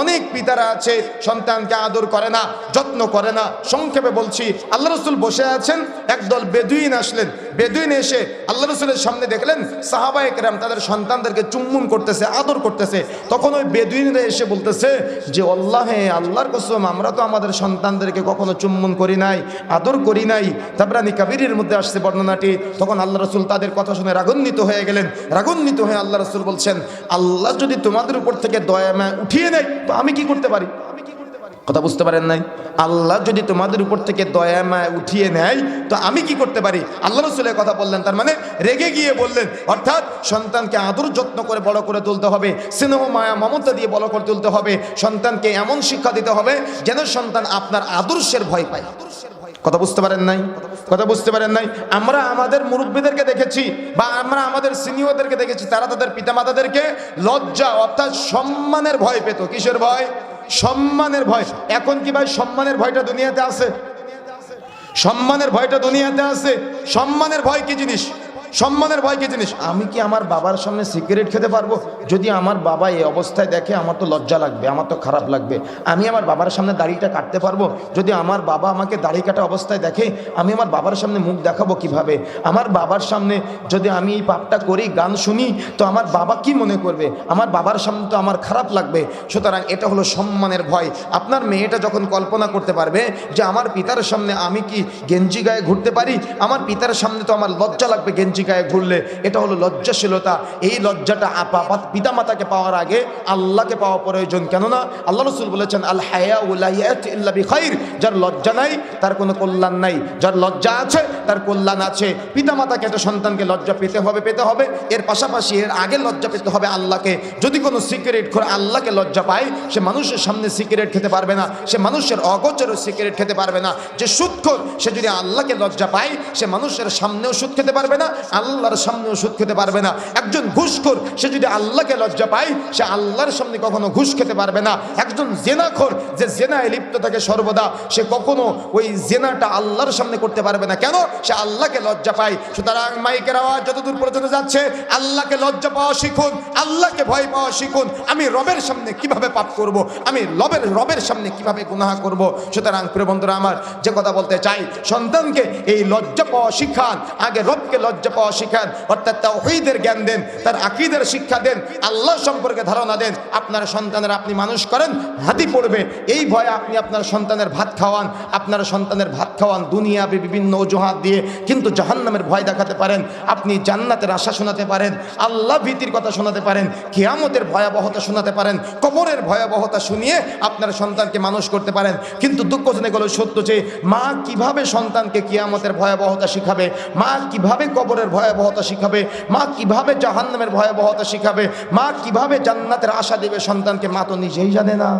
অনেক পিতারা আছে, সন্তানকে আদর করে না, যত্ন করে না। সংক্ষেপে বলছি, আল্লাহ রসুল বসে আছেন একদল বেদুইন আসলেন। বেদুইন এসে আল্লাহ রসুলের সামনে দেখলেন সাহাবা একরাম তাদের সন্তানদেরকে চুম্বন করতেছে, আদর করতেছে। তখন ওই বেদুইনরা এসে বলতেছে যে, আল্লাহে, আল্লাহর কসম, আমরা তো আমাদের সন্তানদেরকে কখনো চুম্বন করি নাই, আদর করি নাই। তাবরানি কাবিরের মধ্যে আসছে বর্ণনাটি। তখন আল্লাহ রসুল তাদের কথা শুনে রাগান্বিত হয়ে গেলেন। রাগান্বিত হয়ে আল্লাহ রসুল বলছেন, আল্লাহ যদি তোমাদের উপর থেকে দয়া মায়া উঠিয়ে নেয়, তো আমি কি করতে পারি? কথা বুঝতে পারেন নাই? আল্লাহ যদি তোমাদের উপর থেকে দয়া মায়া উঠিয়ে নেয়, তো আমি কি করতে পারি? আল্লাহ রসুলের কথা বললেন, তার মানে রেগে গিয়ে বললেন, অর্থাৎ সন্তানকে আদর যত্ন করে বড় করে তুলতে হবে, স্নেহ, মায়া, মমতা দিয়ে বড় করে তুলতে হবে, সন্তানকে এমন শিক্ষা দিতে হবে যেন সন্তান আপনার আদর্শের ভয় পায়। আদর্শের কথা বুঝতে পারেন নাই? কথা বুঝতে পারেন নাই? আমরা আমাদের মুরব্বীদেরকে দেখেছি বা আমরা আমাদের সিনিয়রদেরকে দেখেছি, তারা তাদের পিতামাতাদেরকে লজ্জা অর্থাৎ সম্মানের ভয় পেত। কিসের ভয়? সম্মানের ভয়। এখন কি ভাই সম্মানের ভয়টা দুনিয়াতে আছে? সম্মানের ভয়টা দুনিয়াতে আছে। সম্মানের ভয় কি জিনিস? সম্মানের ভয় কি জিনিস? আমি কি আমার বাবার সামনে সিগারেট খেতে পারব? যদি আমার বাবা এই অবস্থায় দেখে, আমার তো লজ্জা লাগবে, আমার তো খারাপ লাগবে। আমি আমার বাবার সামনে দাড়িটা কাটতে পারব? যদি আমার বাবা আমাকে দাড়ি কাটা অবস্থায় দেখে, আমি আমার বাবার সামনে মুখ দেখাবো কীভাবে? আমার বাবার সামনে যদি আমি এই পাপটা করি, গান শুনি, তো আমার বাবা কি মনে করবে? আমার বাবার সামনে তো আমার খারাপ লাগবে। সুতরাং এটা হলো সম্মানের ভয়। আপনার মেয়েটা যখন কল্পনা করতে পারবে যে আমার পিতার সামনে আমি কি গেঞ্জি গায়ে ঘুরতে পারি? আমার পিতার সামনে তো আমার লজ্জা লাগবে গেঞ্জি গায়ে ঘুরলে এটা হলো লজ্জাশীলতা। এই লজ্জাটা আপা পিতা মাতাকে পাওয়ার আগে আল্লাহকে পাওয়া প্রয়োজন। কেননা আল্লাহ রসুল বলেছেন, আল হায়া উল্লাহ যার লজ্জা নাই, তার কোনো কল্যাণ নাই। যার লজ্জা আছে তার কল্যাণ আছে। পিতা মাতাকে তো সন্তানকে লজ্জা পেতে হবে পেতে হবে। এর পাশাপাশি এর আগে লজ্জা পেতে হবে আল্লাহকে। যদি কোনো সিগারেট খোর আল্লাহকে লজ্জা পায়, সে মানুষের সামনে সিগারেট খেতে পারবে না। সে মানুষের অগোচরও সিগারেট খেতে পারবে না। যে সুদখোর সে যদি আল্লাহকে লজ্জা পায়, সে মানুষের সামনেও সুদ খেতে পারবে না, আল্লাহর সামনেও সুদ খেতে পারবে না। একজন ঘুষখোর সে যদি আল্লাহকে লজ্জা পায়, সে আল্লাহর সামনে কখনো ঘুষ খেতে পারবে না। একজন জেনাখোর যে জেনায় লিপ্ত থাকে সর্বদা, সে কখনো ওই জেনাটা আল্লাহর সামনে করতে পারবে না। কেন? সে আল্লাহকে লজ্জা পায় সুতরাং মাইকের আওয়াজ যতদূর পর্যন্ত যাচ্ছে, আল্লাহকে লজ্জা পাওয়া শিখুন, আল্লাহকে ভয় পাওয়া শিখুন আমি রবের সামনে কীভাবে পাপ করব। আমি লবের, রবের সামনে কীভাবে গুনাহা করব। সুতরাং প্রিয় বন্ধুরা আমার, যে কথা বলতে চাই, সন্তানকে এই লজ্জা পাওয়া শিখান, আগে রবকে লজ্জা পাওয়া শিখান, অর্থাৎ তা তাওহীদের জ্ঞান দেন, তার আকিদের শিক্ষা দেন, আল্লাহ সম্পর্কে ধারণা দেন, আপনার সন্তানের আপনি মানুষ করেন, হাতি পড়বে এই ভয়ে আপনি আপনার সন্তানের ভাত খাওয়ান, আপনার সন্তানের ভাত খাওয়ান, দুনিয়াবি বিভিন্ন অজুহাত দিয়ে কিন্তু জাহান্নামের ভয় দেখাতে পারেন, আপনি জান্নাতের আশা শোনাতে পারেন, আল্লাহ ভীতির কথা শোনাতে পারেন, কেয়ামতের ভয়াবহতা শোনাতে পারেন, কবরের ভয়াবহতা শুনিয়ে আপনার সন্তানকে মানুষ করতে পারেন। কিন্তু দুঃখজনক হলো সত্য যে, মা কীভাবে সন্তানকে কিয়ামতের ভয়াবহতা শিখাবে? মা কীভাবে কবরের ভয়াবহতা শিখাবে? মা কীভাবে জাহান্নামের ভয়াবহতা শিখাবে? মা কীভাবে জান্নাতের আশা দেবে সন্তানকে? মা তো নিজেই জানে না।